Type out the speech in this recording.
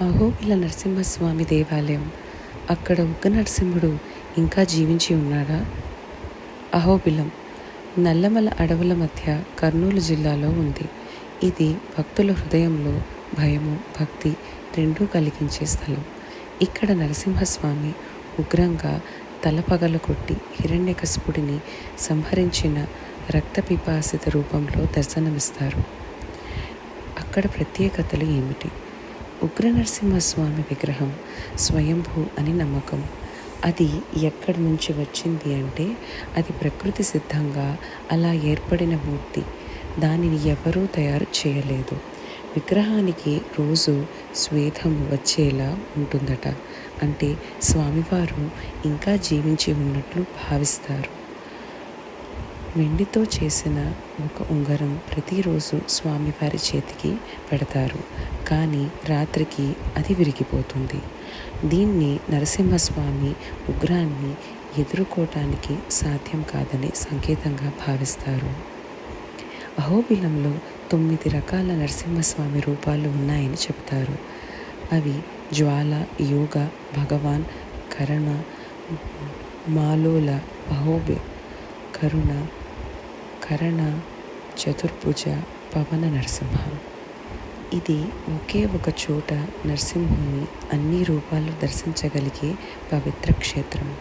అహోబిల నరసింహస్వామి దేవాలయం. అక్కడ ఉగ్ర నరసింహుడు ఇంకా జీవించి ఉన్నాడా? అహోబిలం. నల్లమల అడవుల మధ్య కర్నూలు జిల్లాలో ఉంది. ఇది భక్తుల హృదయంలో భయము భక్తి రెండూ కలిగించే స్థలం. ఇక్కడ నరసింహస్వామి ఉగ్రంగా తలపగల కొట్టి హిరణ్యకశిపుడిని సంహరించిన రక్తపిపాసిత రూపంలో దర్శనమిస్తారు. అక్కడ ప్రత్యేకతలు ఏమిటి? ఉగ్రనరసింహస్వామి విగ్రహం స్వయంభూ అని నమ్మకం. అది ఎక్కడి నుంచి వచ్చింది అంటే అది ప్రకృతి సిద్ధంగా అలా ఏర్పడిన మూర్తి. దానిని ఎవరూ తయారు చేయలేదు. విగ్రహానికి రోజు స్వేదం వచ్చేలా ఉంటుందట. అంటే స్వామివారు ఇంకా జీవించి ఉన్నట్లు భావిస్తారు. వెండితో చేసిన ఒక ఉంగరం ప్రతిరోజు స్వామివారి చేతికి పెడతారు. కానీ రాత్రికి అది విరిగిపోతుంది. దీన్ని నరసింహస్వామి ఉగ్రాన్ని ఎదుర్కోవటానికి సాధ్యం కాదని సంకేతంగా భావిస్తారు. అహోబిలంలో తొమ్మిది రకాల నరసింహస్వామి రూపాలు ఉన్నాయని చెబుతారు. అవి జ్వాల యోగ భగవాన్ కరణ మాలోల అహోబి కరుణ కరణ చతుర్భుజ పవన నరసింహ. ఇది ఒకే ఒక చోట నరసింహుని అన్ని రూపాలు దర్శించగలిగే పవిత్ర క్షేత్రం.